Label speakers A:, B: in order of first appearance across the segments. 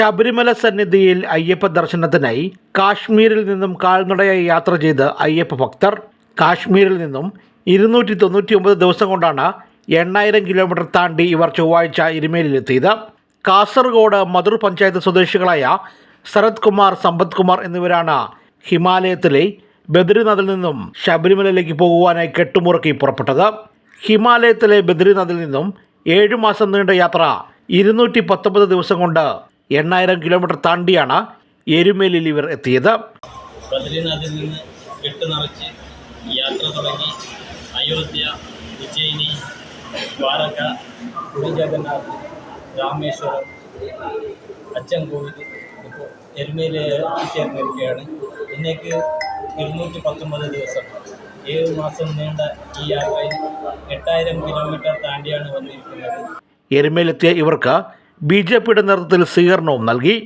A: ശബരിമല സന്നിധിയിൽ അയ്യപ്പ ദർശനത്തിനായി കാശ്മീരിൽ നിന്നും കാൽനടയായി യാത്ര ചെയ്ത് അയ്യപ്പ ഭക്തർ കാശ്മീരിൽ നിന്നും ഇരുന്നൂറ്റി തൊണ്ണൂറ്റി ഒമ്പത് ദിവസം കൊണ്ടാണ് എണ്ണായിരം കിലോമീറ്റർ താണ്ടി ഇവർ ചൊവ്വാഴ്ച ഇരുമേലിലെത്തിയത് കാസർഗോഡ് മധുർ പഞ്ചായത്ത് സ്വദേശികളായ ശരത് കുമാർ സമ്പത് കുമാർ എന്നിവരാണ് ഹിമാലയത്തിലെ ബദ്രിനാഥിൽ നിന്നും ശബരിമലയിലേക്ക് പോകുവാനായി കെട്ടുമുറക്കി പുറപ്പെട്ടത്. ഹിമാലയത്തിലെ ബദ്രിനാഥിൽ നിന്നും ഏഴു മാസം നീണ്ട യാത്ര ഇരുന്നൂറ്റി പത്തൊമ്പത് ദിവസം കൊണ്ട് എണ്ണായിരം കിലോമീറ്റർ താണ്ടിയാണ് എരുമേലിൽ ഇവർ എത്തിയത്.
B: ബദ്രീനാഥിൽ നിന്ന് കെട്ട് നിറച്ച് യാത്ര തുടങ്ങി. അയോധ്യ ഉജ്ജയിനി ദ്വാരക പുരി ജഗന്നാഥ് രാമേശ്വരം അച്ചൻകോവിൽ ഇപ്പോൾ എരുമയിൽ എത്തിച്ചേർന്നിരിക്കുകയാണ്. ഇന്നേക്ക് ഇരുന്നൂറ്റി പത്തൊമ്പത് ദിവസം. ഏഴ് മാസം നീണ്ട ഈ യാത്രയിൽ എട്ടായിരം കിലോമീറ്റർ താണ്ടിയാണ് വന്നിരിക്കുന്നത്.
A: എരുമേലിലെത്തിയ ഇവർക്ക് ബി ജെ പിയുടെ നേതൃത്വത്തിൽ സ്വീകരണവും നൽകി.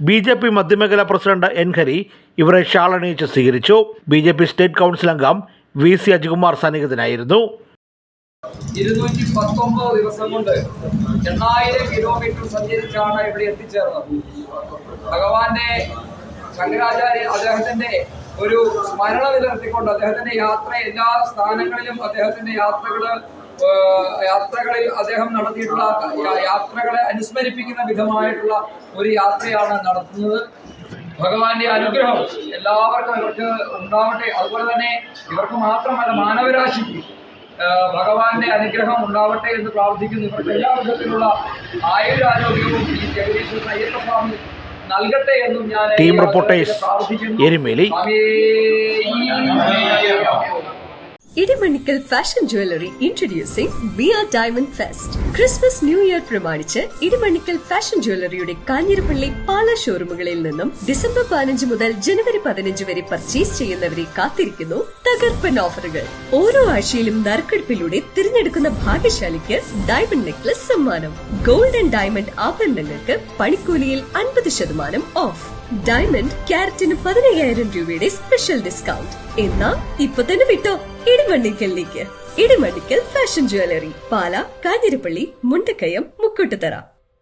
A: ബി ജെ പി മധ്യമേഖലാ പ്രസിഡന്റ് എൻ ഹരി ഇവരെ ഷാളണിയിച്ച് സ്വീകരിച്ചു. B J P state council അംഗം വി സി അജികുമാർ സന്നിഹിതനായിരുന്നു.
C: ഇരുന്നൂറ്റി പത്തൊമ്പത് ദിവസം കൊണ്ട് എണ്ണായിരം കിലോമീറ്റർ സഞ്ചരിച്ചാണ് ഇവിടെ എത്തിച്ചേർന്നത്. ഭഗവാന്റെ ശങ്കരാചാര്യ അദ്ദേഹത്തിന്റെ ഒരു സ്മരണ നിലനിർത്തിക്കൊണ്ട് അദ്ദേഹത്തിന്റെ യാത്ര എല്ലാ സ്ഥാനങ്ങളിലും അദ്ദേഹത്തിന്റെ യാത്രകൾ ഏഹ്, യാത്രകളിൽ അദ്ദേഹം നടത്തിയിട്ടുള്ള യാത്രകളെ അനുസ്മരിപ്പിക്കുന്ന വിധമായിട്ടുള്ള ഒരു യാത്രയാണ് നടത്തുന്നത്. ഭഗവാന്റെ അനുഗ്രഹം എല്ലാവർക്കും ഇവർക്ക് ഉണ്ടാവട്ടെ. അതുപോലെ തന്നെ ഇവർക്ക് മാത്രമല്ല മാനവരാശിക്ക് ഭഗവാന്റെ അനുഗ്രഹം ഉണ്ടാവട്ടെ എന്ന് പ്രാർത്ഥിക്കുന്നു. ഇവർക്ക് എല്ലാ വിധത്തിലുള്ള ആയുരാരോഗ്യവും ഈ ജഗദീശ്വര അയ്യപ്പ സ്വാമി നൽകട്ടെ എന്നും ഞാൻ
A: ടീം റിപ്പോർട്ടേഴ്സ്
C: പ്രാർത്ഥിക്കുന്നു.
A: Erumeli.
D: Idimanickal fashion jewellery introducing beer diamond fest Christmas new year പ്രമാണിച്ച് ഇടിമണിക്കൽ ഫാഷൻ ജ്വല്ലറിയുടെ കാഞ്ഞിരപ്പള്ളി പാല ഷോറൂമുകളിൽ നിന്നും ഡിസംബർ പതിനഞ്ച് മുതൽ ജനുവരി പതിനഞ്ച് വരെ പർച്ചേസ് ചെയ്യുന്നവരെ കാത്തിരിക്കുന്നു തകർപ്പൻ ഓഫറുകൾ ഓരോ ആഴ്ചയിലും നറുക്കെടുപ്പിലൂടെ തിരഞ്ഞെടുക്കുന്ന ഭാഗ്യശാലിക്ക് ഡയമണ്ട് നെക്ലസ് സമ്മാനം. ഗോൾഡ് ആൻഡ് ഡയമണ്ട് ആഭരണങ്ങൾക്ക് പണിക്കൂലിയിൽ അൻപത് ശതമാനം ഓഫ് ഡയമണ്ട് ക്യാരറ്റിന് പതിനയ്യായിരം രൂപയുടെ സ്പെഷ്യൽ ഡിസ്കൗണ്ട് എന്നാ ഇപ്പൊ തന്നെ വിട്ടോ ഇടിമണ്ണിക്കലിലേക്ക് medical fashion jewellery Pala Kanjirappally Mundakayam Mukkottuthara.